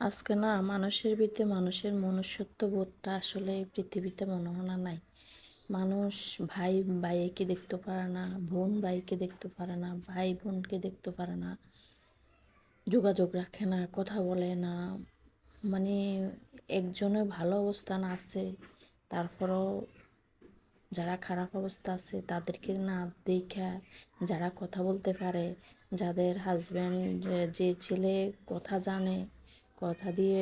আজকে না মানুষের ভিতরে মানুষের মনুষ্যত্ব বোধটা আসলে এই পৃথিবীতে মনে হয় নাই। মানুষ ভাই ভাইকে দেখতে পারে না, বোন ভাইকে দেখতে পারে না, ভাই বোনকে দেখতে পারে না, যোগাযোগ রাখে না, কথা বলে না মানে একজনের ভালো অবস্থান আছে, তারপরও যারা খারাপ অবস্থা আছে তাদেরকে না দেখা যারা কথা বলতে পারে, যাদের হাজব্যান্ড যে ছেলে কথা জানে কথা দিয়ে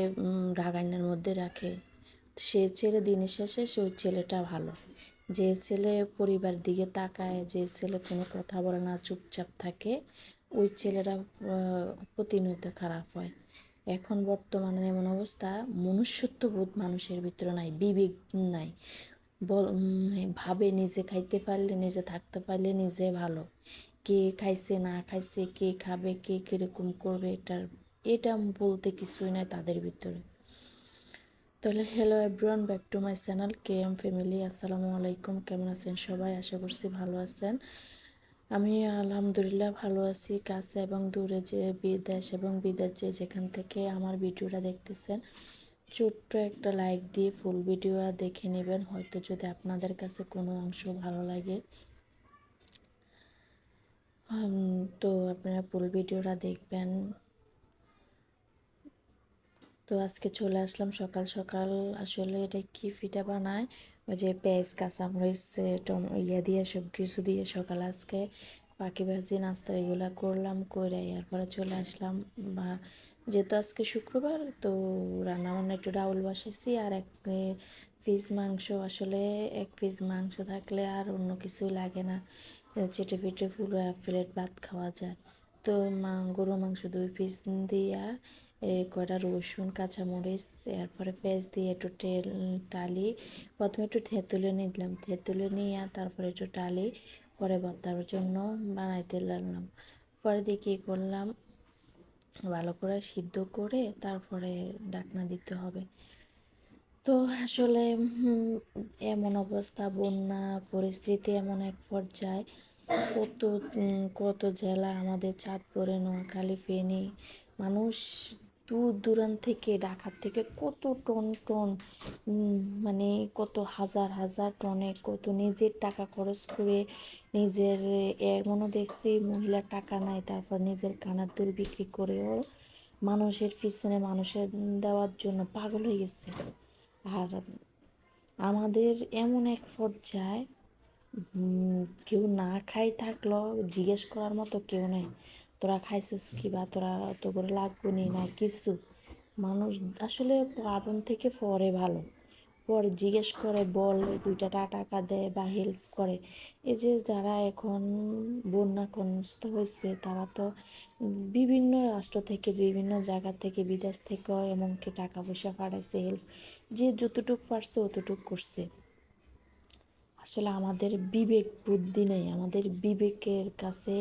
রাগাইনের মধ্যে রাখে। সে ছেলে দিনের শেষে সে ওই ছেলেটা ভালো। যে ছেলে পরিবার দিকে তাকায়, যে ছেলে কোনো কথা বলে না, চুপচাপ থাকে, ওই ছেলেরা প্রতিনিয়ত খারাপ হয়। এখন বর্তমানে এমন অবস্থা মনুষ্যত্ববোধ মানুষের ভিতরে নাই, বিবেক নাই। ভাবে নিজে খাইতে পারলে নিজে থাকতে পারলে নিজে ভালো। কে খাইছে, না খাইছে, কে খাবে, কে কীরকম করবে, এটার এটা বলতে কিছুই নাই তাদের ভিতরে। তাহলে hello everyone back to my channel K M family আসসালামু আলাইকুম, কেমন আছেন সবাই? আশা করছি ভালো আছেন। আমি আলহামদুলিল্লাহ ভালো আছি, কাছে এবং দূরে যে বিদেশ এবং বিদেশ যে যেখান থেকে আমার ভিডিওটা দেখতেছেন, ছোট্ট একটা লাইক দিয়ে ফুল ভিডিও দেখে নেবেন। হয়তো যদি আপনাদের কাছে কোনো অংশ ভালো লাগে। তো আপনারা ফুল ভিডিওটা দেখবেন। তো আজকে চলে আসলাম সকাল সকাল। আসলে এটা কি ফিটা বানায়? ওই যে পেঁয়াজ, কাঁচামরিচ ইয়া দিয়ে সব কিছু দিয়ে সকাল আজকে। পাখি ভাজি, নাস্তা এগুলো করলাম, করে এরপরে চলে আসলাম। বা, যেহেতু আজকে শুক্রবার, তো রান্না বান্না একটু ডাউল বসাইছি। আর এক পিস মাংস, আসলে এক পিস মাংস থাকলে আর অন্য কিছু লাগে না। চেটে ফেটে পুরো প্লেট ভাত খাওয়া যায়। তো মা গরু মাংস দুই পিস দিয়া কয়টা রসুন, কাঁচামরিচ, এরপরে পেঁয়াজ দিয়ে একটু তেল, টালি। প্রথমে একটু থেতুলে নিলাম। থেতুলে নিয়ে তারপরে একটু টালি পরে ভর্তার জন্য বানাইতে লাগলাম। পরে দিয়ে কী করলাম, ভালো করে সিদ্ধ করে তারপরে ডাকনা দিতে হবে। তো আসলে এমন অবস্থা, বন্যা, পরিস্থিতি এমন এক পর্যায়ে। কত কত জেলা আমাদের চাঁদপুরে, নোয়াখালী, ফেনী, মানুষ দূর দূরান্ত থেকে, ঢাকার থেকে কত টন টন মানে কত হাজার হাজার টনে কত নিজের টাকা খরচ করে নিজের এমনও দেখছি মহিলার টাকা নাই, তারপর নিজের কানার দুল বিক্রি করেও মানুষের পিছনে মানুষের দেওয়ার জন্য পাগল হয়ে গেছে। আর আমাদের এমন এক পর্যায়ে কেউ না খাই থাকল জিজ্ঞেস করার মতো কেউ নেই। তোরা খাইছিস কি বা তোরা তো করে লাগবো নি না কিছু? মানুষ আসলে আপন থেকে পরে ভালো। পরে জিজ্ঞেস করে, বলে দুইটা টাকা দেয় বা হেল্প করে। এই যে যারা এখন বন্যা বন্যাগ্রস্ত হয়েছে তারা তো বিভিন্ন রাষ্ট্র থেকে, বিভিন্ন জায়গা থেকে, বিদেশ থেকে এমনকি টাকা পয়সা পাঠাইছে হেল্প যে যতটুকু পারছে, অতটুক করছে। আসলে আমাদের বিবেক বুদ্ধি নেই, আমাদের বিবেকের কাছে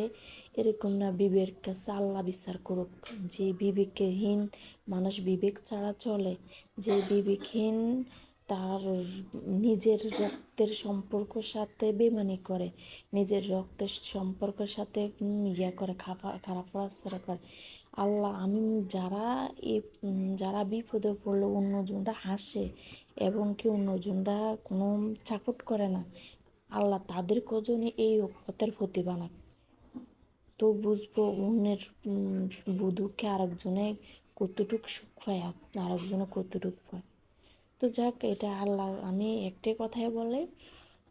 এরকম না বিবেক কাছে আল্লাহ বিচার করুক। যে বিবেকহীন মানুষ বিবেক ছাড়া চলে, যে বিবেকহীন তার নিজের রক্তের সম্পর্ক সাথে বেমানি করে, নিজের রক্তের সম্পর্কের সাথে ইয়া করে খারাপ রাস্তা করে। আল্লাহ, আমি যারা এ যারা বিপদে পড়লে, অন্যজনরা হাসে এবং কি অন্যজনরা কোনো চাপট করে না। আল্লাহ তাদের কজনে এই পথের ক্ষতি বানাক। তো বুঝব অন্যের বুধুকে আরেকজনে কতটুক সুখ পায় আরেকজনে কতটুক পায়। তো যাক, এটা আল্লাহ আমি একটাই কথাই বলে,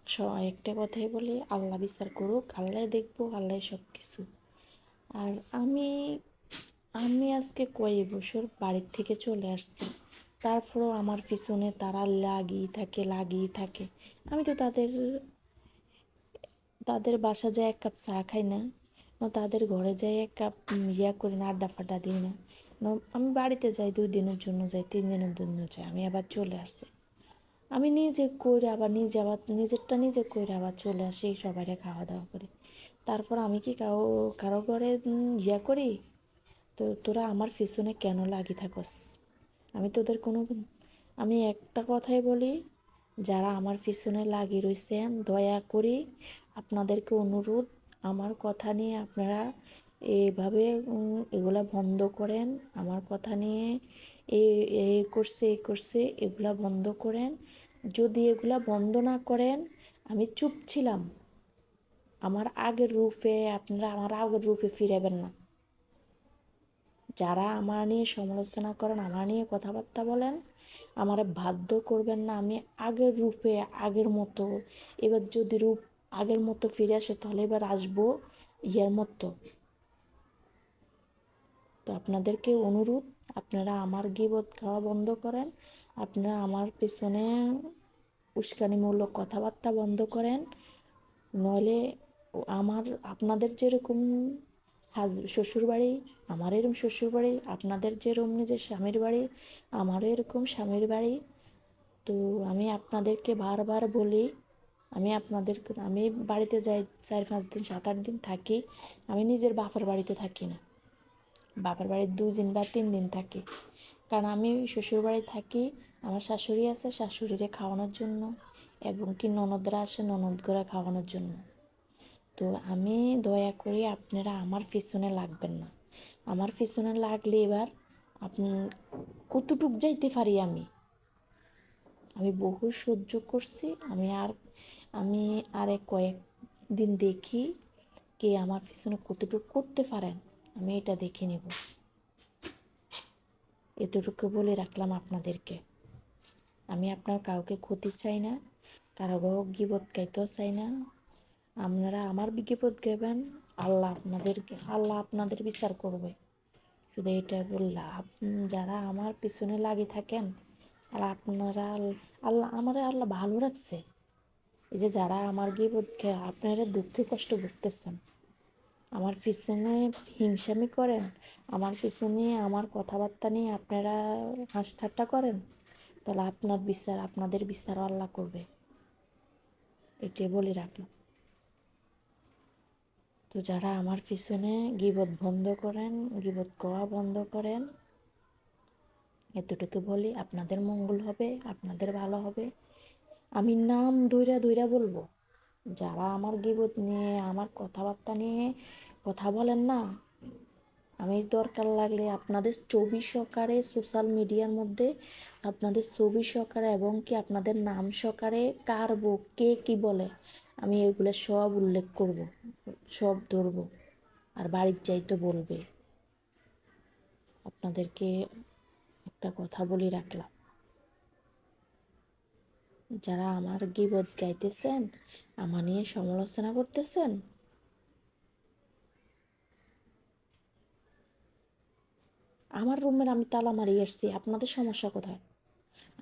স, একটা কথাই বলি, আল্লাহ বিচার করুক আল্লাহ দেখব আল্লাহ সব কিছু আর আমি আমি আজকে কয়েক বছর বাড়ির থেকে চলে আসছি? তারপরেও আমার পিছনে তারা লাগিয়ে থাকে লাগিয়ে থাকে। আমি তো তাদের তাদের বাসা যায় এক কাপ চা খাই না তাদের ঘরে যাই এক কাপ ইয়া করি না, আড্ডা ফাড্ডা দিই না। আমি বাড়িতে যাই দুই দিনের জন্য যাই, তিন দিনের জন্য যাই, আমি আবার চলে আসছি। আমি নিজে করে আবার নিজে আবার, নিজেরটা নিজে করে আবার চলে আসি সবাই খাওয়া দাওয়া করে। তারপর আমি কি কারও কারও ঘরে ইয়া করি? তো তোরা আমার পিছনে কেন লাগি থাকস? আমি তোদের কোনো আমি একটা কথাই বলি, যারা আমার পিছনে লাগিয়ে রয়েছেন দয়া করি আপনাদেরকে অনুরোধ, আমার কথা নিয়ে আপনারা এভাবে এগুলা বন্ধ করেন, আমার কথা নিয়ে এ করছে এ করছে, এগুলা বন্ধ করেন। যদি এগুলা বন্ধ না করেন, আমি চুপ ছিলাম। আমার আগের রূপে আপনারা আমার আগের রূপে ফিরাবেন না। যারা আমার নিয়ে সমালোচনা করেন, আমার নিয়ে কথাবার্তা বলেন, আমার বাধ্য করবেন না আমি আগের রূপে, আগের মতো। এবার যদি রূপ আগের মতো ফিরে আসে, তাহলে এবার আসব ইয়ের মতো। তো আপনাদেরকে অনুরোধ, আপনারা আমার গিবত খাওয়া বন্ধ করেন, আপনারা আমার পেছনে উস্কানিমূলক কথাবার্তা বন্ধ করেন, নইলে আমার, আপনাদের যেরকম হাজ শ্বশুর বাড়ি আমার এরকম শ্বশুর বাড়ি আপনাদের যেরকম নিজের স্বামীর বাড়ি, আমারও এরকম স্বামীর বাড়ি। তো আমি আপনাদেরকে বারবার বলি, আমি আপনাদেরকে আমি বাড়িতে যাই চার পাঁচ দিন, সাত আট দিন থাকি, আমি নিজের বাপের বাড়িতে থাকি না। বাবার বাড়ির দুই দিন বা তিন দিন থাকি। কারণ আমি শ্বশুর বাড়ি থাকি, আমার শাশুড়ি আছে, শাশুড়িরে খাওয়ানোর জন্য এবং কি ননদরা আসে ননদগরা খাওয়ানোর জন্য। তো আমি দয়া করে আপনারা আমার পিছনে লাগবেন না। আমার পিছনে লাগলে এবার আপনি কতটুক যাইতে পারি আমি? আমি বহু সহ্য করছি, আমি আর আমি আর এক কয়েক দিন দেখি কে আমার পিছনে কতটুক করতে পারেন, আমি এটা দেখে নেব। এতটুকু বলে রাখলাম আপনাদেরকে। আমি আপনার কাউকে ক্ষতি চাই না, কারও গিবত গাইতেও চাই না আপনারা আমার বিজ্ঞাপন গাইবেন আল্লাহ আপনাদেরকে, আল্লাহ আপনাদের বিচার করবে। শুধু এটা বললাম যারা আমার পিছনে লাগে থাকেন আর আপনারা, আল্লাহ, আমার আল্লাহ ভালো রাখছে। এই যে যারা আমার গিবত আপনারা দুঃখ কষ্ট করতেছেন, আমার পিছনে হিংসামি করেন, আমার পিছনে আমার কথাবার্তা নিয়ে আপনারা হাঁস ঠাট্টা করেন, তাহলে আপনার বিচার, আপনাদের বিচার আল্লাহ করবে। এটাই বলে রাখলাম। তো যারা আমার পিছনে গিবত বন্ধ করেন, গিবত কওয়া বন্ধ করেন, এতটুকু বলি, আপনাদের মঙ্গল হবে, আপনাদের ভালো হবে। আমি নাম দইরা দইরা বলব। যারা আমার গিবত নিয়ে, আমার কথাবার্তা নিয়ে কথা বলেন না, আমি দরকার লাগলে আপনাদের ছবি সহকারে সোশ্যাল মিডিয়ার মধ্যে আপনাদের ছবি সহকারে এবং কি আপনাদের নাম সহকারে কার কে কি বলে আমি এগুলো সব উল্লেখ করব, সব ধরব আর বাড়ির যাইতে বলবে। আপনাদেরকে একটা কথা বলি রাখলাম। যারা আমার গিবত গাইতেছেন আমার নিয়ে সমালোচনা করতেছেন, আমার রুমের আমি তালা মারিয়ে এসছি আপনাদের সমস্যা কোথায়?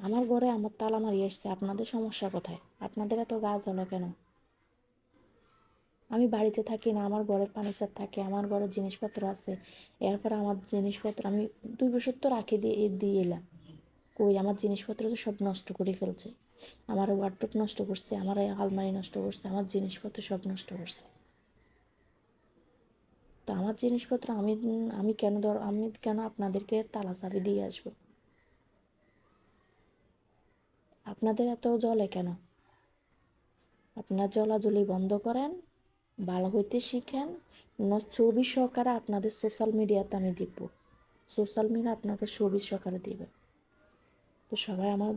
আমার ঘরে আমার তালা মারিয়ে এসছে আপনাদের সমস্যা কোথায়? আপনাদের এত গা জ্বলে কেন? আমি বাড়িতে থাকি না, আমার ঘরের ফার্নিচার থাকে, আমার ঘরের জিনিসপত্র আছে। এরপর আমার জিনিসপত্র আমি দুই বছর তো রাখে দিয়ে দিয়ে এলাম। কই, আমার জিনিসপত্র তো সব নষ্ট করে ফেলছে। আমার ওয়ার্ড্রোপ নষ্ট করছে, আমার আলমারি নষ্ট করছে, আমার জিনিসপত্র সব নষ্ট করছে। তো আমার জিনিসপত্র আমি আমি কেন ধর, আমি কেন আপনাদেরকে তালা চাবি দিয়ে আসব? আপনাদের এত জলে কেন? আপনার জলাজলি বন্ধ করেন ভালো হইতে শিখেন। ছবি সহকারে আপনাদের সোশ্যাল মিডিয়াতে আমি দেখব। সোশ্যাল মিডিয়া আপনাকে ছবি সহকারে দেবে। তো সবাই আমার